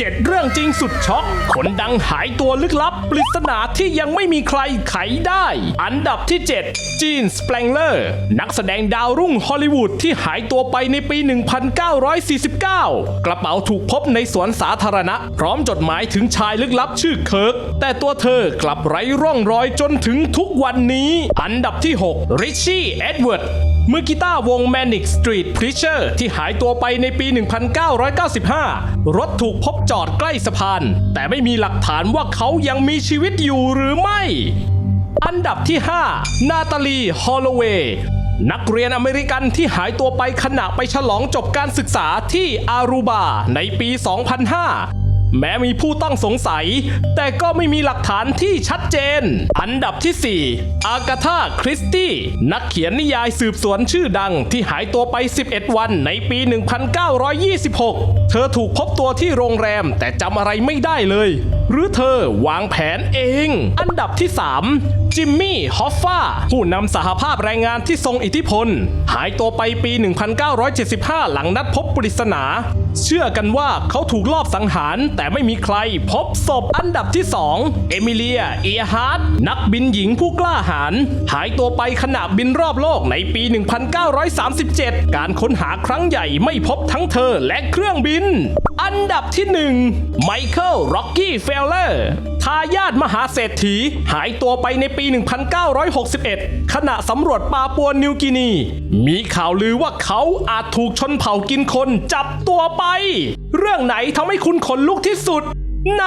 เจ็ดเรื่องจริงสุดช็อกคนดังหายตัวลึกลับ ปริศนาที่ยังไม่มีใครไขได้ อันดับที่ 7 จีนสเปลงเลอร์ นักแสดงดาวรุ่งฮอลลีวูดที่หายตัวไปในปี 1949 กระเป๋าถูกพบในสวนสาธารณะ พร้อมจดหมายถึงชายลึกลับชื่อเคิร์ก แต่ตัวเธอกลับไร้ร่องรอยจนถึงทุกวันนี้ อันดับที่ 6 ริชชี่เอ็ดเวิร์ดมือกีตาร์วง Manic Street Preacher ที่หายตัวไปในปี 1995 รถถูกพบจอดใกล้สะพาน แต่ไม่มีหลักฐานว่าเขายังมีชีวิตอยู่หรือไม่ อันดับที่ 5 นาตาลีฮอลโลเวย์นักเรียนอเมริกันที่หายตัวไปขณะไปฉลองจบการศึกษาที่อารูบาในปี 2005 แม้มีผู้ต้องสงสัย แต่ก็ไม่มีหลักฐานที่ชัดเจน อันดับที่ 4 อากาธาคริสตี้ นักเขียนนิยายสืบสวนชื่อดังที่หายตัวไป 11 วันในปี 1926 เธอถูกพบตัวที่โรงแรมแต่จำอะไรไม่ได้เลย หรือเธอวางแผนเอง อันดับที่ 3 จิมมี่ ฮอฟฟาผู้นำสหภาพแรงงานที่ทรงอิทธิพล หายตัวไปปี 1975 หลังนัดพบปริศนา เชื่อกันว่าเขาถูกลอบสังหาร แต่ไม่มีใครพบศพอันดับที่ 2 เอมิเลีย เอียฮาร์ดนักบินหญิงผู้กล้าหาญหายตัวไปขณะบินรอบโลกในปี 1937 การค้นหาครั้งใหญ่ไม่พบทั้งเธอและเครื่องบิน นดับที่1ไมเคิลร็อกกี้เฟลเลอร์ทายาทมหาเศรษฐีหายตัวไปในปี 1961 ขณะสำรวจปาปัวนิวกินี มีข่าวลือว่าเขาอาจถูกชนเผ่ากินคนจับตัวไป เรื่องไหนทำให้คุณขนลุกที่สุด ใน